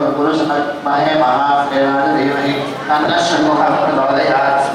महे महाप्रेराज धीमहि तन्नः षण्मुखः प्रचोदयात्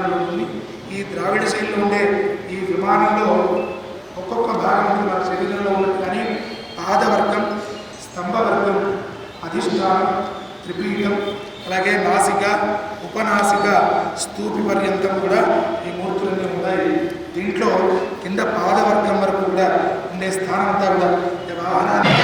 విధానంలో ఉంది ఈ ద్రావిడ శైలిలో ఉండే ఈ విమానంలో ఒక్కొక్క భాగం మన శరీరంలో ఉన్నట్టుగానే పాదవర్గం స్తంభవర్గం అధిష్టానం త్రిపీఠం అలాగే నాసిక ఉపనాసిక స్తూపి పర్యంతం కూడా ఈ మూర్తులన్నీ ఉన్నాయి. దీంట్లో కింద పాదవర్గం వరకు కూడా ఉండే స్థానం అంతా కూడా వాహనాన్ని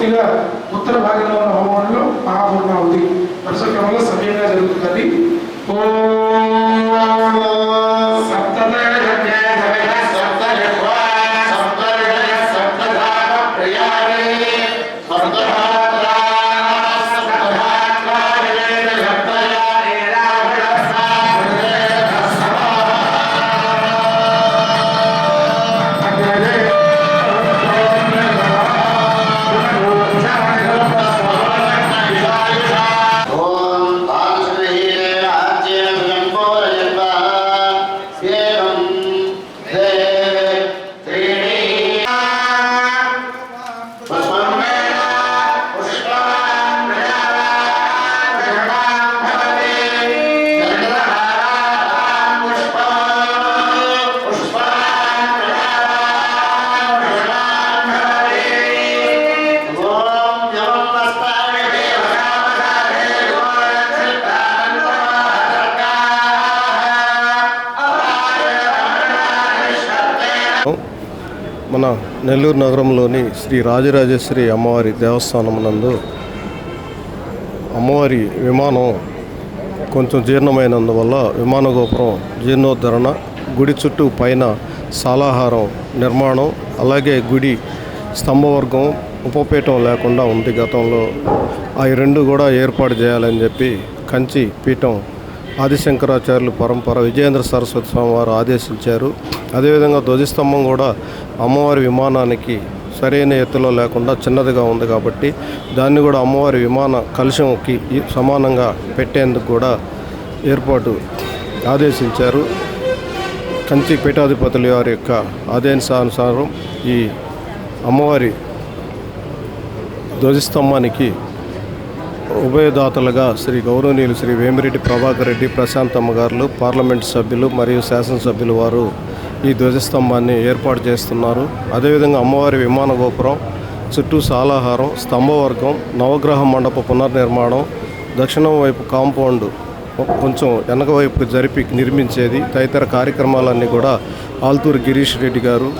పూర్తిగా ఉత్తర భాగంలో ఉన్న హోమంలో మహాపూర్ణావతి వరుస క్రమంలో సమయంగా జరుగుతుంది ఓ మన నెల్లూరు నగరంలోని శ్రీ రాజరాజేశ్వరి అమ్మవారి దేవస్థానం నందు అమ్మవారి విమానం కొంచెం జీర్ణమైనందువల్ల విమాన గోపురం జీర్ణోద్ధరణ గుడి చుట్టూ పైన సాలాహారం నిర్మాణం అలాగే గుడి స్తంభవర్గం ఉపపీఠం లేకుండా ఉంది. గతంలో ఆ రెండు కూడా ఏర్పాటు చేయాలని చెప్పి కంచి పీఠం ఆదిశంకరాచార్యులు పరంపర విజయేంద్ర సరస్వతి స్వామి వారు ఆదేశించారు. అదేవిధంగా ధ్వజస్తంభం కూడా అమ్మవారి విమానానికి సరైన ఎత్తులో లేకుండా చిన్నదిగా ఉంది కాబట్టి దాన్ని కూడా అమ్మవారి విమాన కలుషంకి సమానంగా పెట్టేందుకు కూడా ఏర్పాటు ఆదేశించారు. కంచి పీఠాధిపతుల వారి యొక్క ఆదేశానుసారం ఈ అమ్మవారి ధ్వజస్తంభానికి ఉభయదాతలుగా శ్రీ గౌరవనీయులు శ్రీ వేమిరెడ్డి ప్రభాకర్ రెడ్డి ప్రశాంతమ్మ గారు పార్లమెంట్ సభ్యులు మరియు శాసనసభ్యులు వారు ఈ ధ్వజస్తంభాన్ని ఏర్పాటు చేస్తున్నారు. అదేవిధంగా అమ్మవారి విమాన గోపురం చుట్టూ సాలాహారం స్తంభవర్గం నవగ్రహ మండప పునర్నిర్మాణం దక్షిణం వైపు కాంపౌండ్ కొంచెం వెనక వైపు జరిపి నిర్మించేది తదితర కార్యక్రమాలన్నీ కూడా ఆల్తూరు గిరీష్ రెడ్డి గారు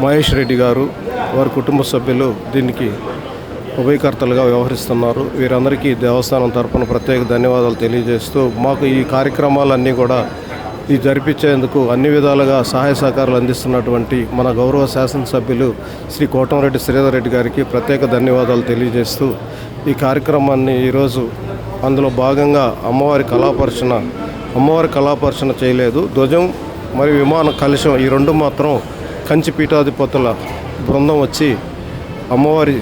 మహేష్ రెడ్డి గారు వారి కుటుంబ సభ్యులు దీనికి ఉభయకర్తలుగా వ్యవహరిస్తున్నారు. వీరందరికీ దేవస్థానం తరపున ప్రత్యేక ధన్యవాదాలు తెలియజేస్తూ మాకు ఈ కార్యక్రమాలన్నీ కూడా ఈ జరిపించేందుకు అన్ని విధాలుగా సహాయ సహకారాలు అందిస్తున్నటువంటి మన గౌరవ శాసనసభ్యులు శ్రీ కోటంరెడ్డి శ్రీధర్ రెడ్డి గారికి ప్రత్యేక ధన్యవాదాలు తెలియజేస్తూ ఈ కార్యక్రమాన్ని ఈరోజు అందులో భాగంగా అమ్మవారి కళాపర్శన అమ్మవారి కళాపర్శన చేయలేదు. ధ్వజం మరియు విమాన కలుషం ఈ రెండు మాత్రం కంచి పీఠాధిపతుల బృందం వచ్చి అమ్మవారి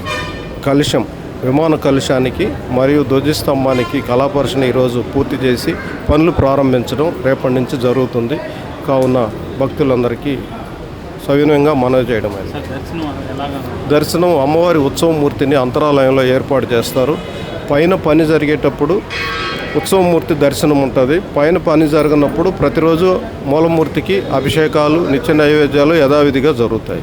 కలుషం విమాన కలుషానికి మరియు ధ్వజస్తంభానికి కళాపర్శన ఈరోజు పూర్తి చేసి పనులు ప్రారంభించడం రేపటి నుంచి జరుగుతుంది. కావున భక్తులందరికీ సవినయంగా మనవి చేయడం దర్శనం అమ్మవారి ఉత్సవమూర్తిని అంతరాలయంలో ఏర్పాటు చేస్తారు. పైన పని జరిగేటప్పుడు ఉత్సవమూర్తి దర్శనం ఉంటుంది. పైన పని జరగనప్పుడు ప్రతిరోజు మూలమూర్తికి అభిషేకాలు నిత్య నైవేద్యాలు యథావిధిగా జరుగుతాయి.